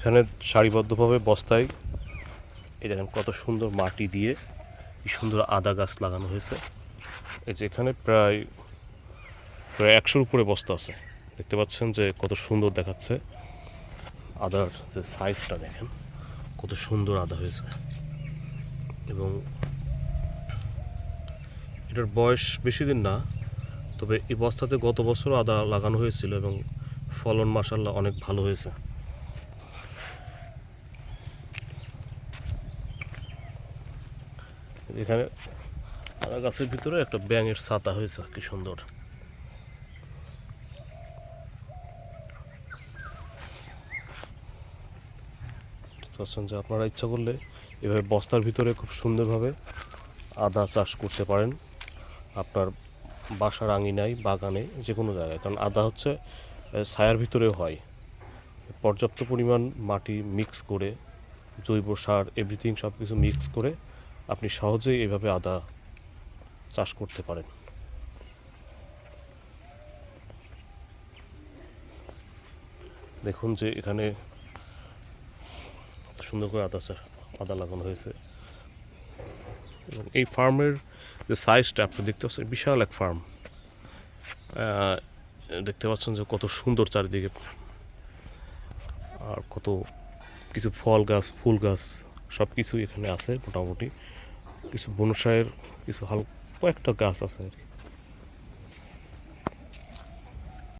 এখানে সারিবদ্ধভাবে বস্তায় এই দেখেন কত সুন্দর মাটি দিয়ে কি সুন্দর আদা গাছ লাগানো হয়েছে। এই যে এখানে প্রায় প্রায় একশোর উপরে বস্তা আছে। দেখতে পাচ্ছেন যে কত সুন্দর দেখাচ্ছে। আদার যে সাইজটা দেখেন, কত সুন্দর আদা হয়েছে। এবং এটার বয়স বেশি দিন না, তবে এই বস্তাতে গত বছর আদা লাগানো হয়েছিল এবং ফলন মাসাল্লাহ অনেক ভালো হয়েছে। এখানে গাছের ভিতরে একটা ব্যাঙের ছাতা হয়েছে, কি সুন্দর। যে আপনারা ইচ্ছা করলে এভাবে বস্তার ভিতরে খুব সুন্দরভাবে আদা চাষ করতে পারেন। আপনার বাসার আঙিনায় বাগানে, যে কোনো জায়গায়। কারণ আদা হচ্ছে ছায়ার ভিতরেও হয়। পর্যাপ্ত পরিমাণ মাটি মিক্স করে, জৈব সার এভরিথিং সব কিছু মিক্স করে আপনি সহজেই এভাবে আদা চাষ করতে পারেন। দেখুন যে এখানে সুন্দর করে আদা চাষ আদা লাগানো হয়েছে। এবং এই ফার্মের যে সাইজটা আপনি দেখতে পাচ্ছেন, বিশাল এক ফার্ম দেখতে পাচ্ছেন যে কত সুন্দর চারিদিকে। আর কত কিছু ফল গাছ, ফুল গাছ। সব কিছুই এখানে আছে মোটামুটি। কিছু বনসায়ের কিছু হাল কয়েকটা গাছ আছে আর কি।